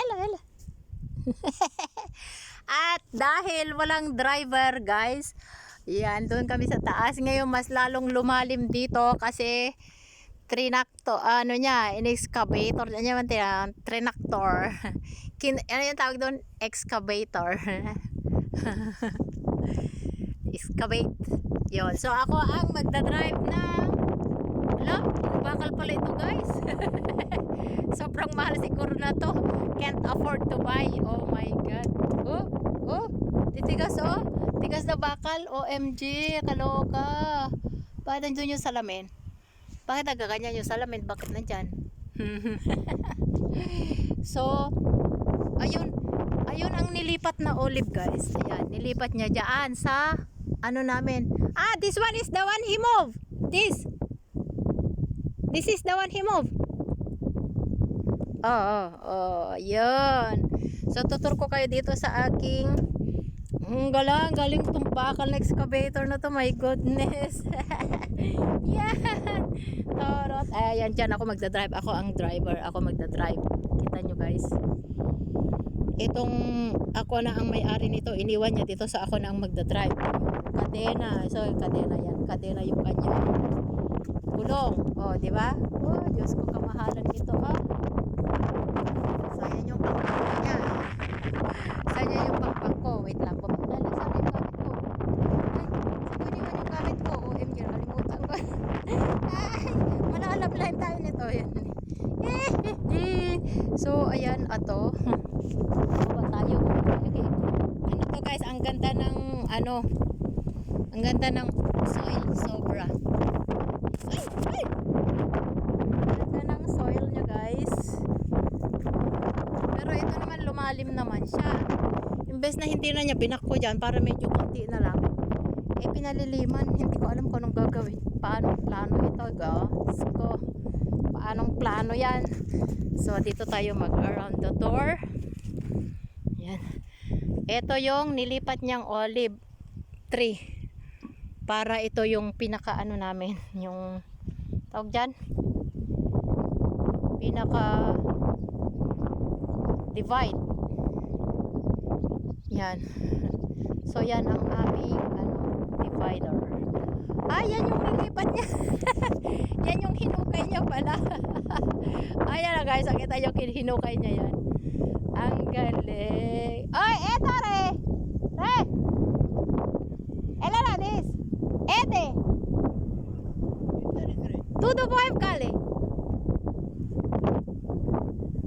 ela, ela. At dahil walang driver, guys, yan, doon kami sa taas. Ngayon, mas lalong lumalim dito kasi trinacto, ano niya, in-excavator. Ano yung tira, trinactor. Kin, ano yung tawag doon? Excavator. Excavate. Yon. So, ako ang magdadrive ng wala, bakal pala ito guys. Sobrang mahal siguro na to. Can't afford to buy. Oh my God. Oh, oh. Titigas oh. Tigas na bakal. OMG. Kaloka. Bakit nandun yung salamin? Bakit nagaganyan yung salamin? Bakit nandyan? so, ayun. Ayun ang nilipat na olive guys. Ayan. Nilipat niya dyan sa ano namin. Ah, this one is the one he moved. This. This is the one he moved. Oo, oh, oh, yun. So, tutur ko kayo dito sa aking ang galing tong bakal na excavator na to. My goodness. yan. Torot. Ayan, dyan ako magdadrive. Ako ang driver. Ako magdadrive. Kita nyo guys. Itong ako na ang may-ari nito. Iniwan niya dito sa ako na ang magdadrive. Kadena. So, kadena yan. Kadena yung kanya gulong. Oh, di ba? Oh, Diyos ko, kamahalan ito, ha? So, ayan yung pangpang niya. Saan niya yung pangpang ko? Wait lang. Bumagdala. Saan yung gamit ko? Ay, saan ko iniwan yung gamit ko? OMG, nakalimutan ko. Ay, live tayo nito. Ayan. so, ayan, ato. Baba tayo. Okay. Ano to guys, ang ganda ng, ano, ang ganda ng soil, sobra. Ay, ay! Soil niya guys. Pero ito naman lumalim naman siya. Imbes na hindi na niya binakko dyan para medyo konti na lang. Eh pinaliliman. Hindi ko alam kung anong gagawin. Paano guys. Ko. Paanong plano yan. So dito tayo mag around the door. Yan. Ito yung nilipat niyang olive tree para ito yung pinaka ano namin yung tawag dyan pinaka divide yan so yan ang aming ano divider ah yan yung nilipat niya. Yan yung hinukay niya pala. Ayan na guys. Nakita yung hinukay niya yan. Ang galing. Ay eto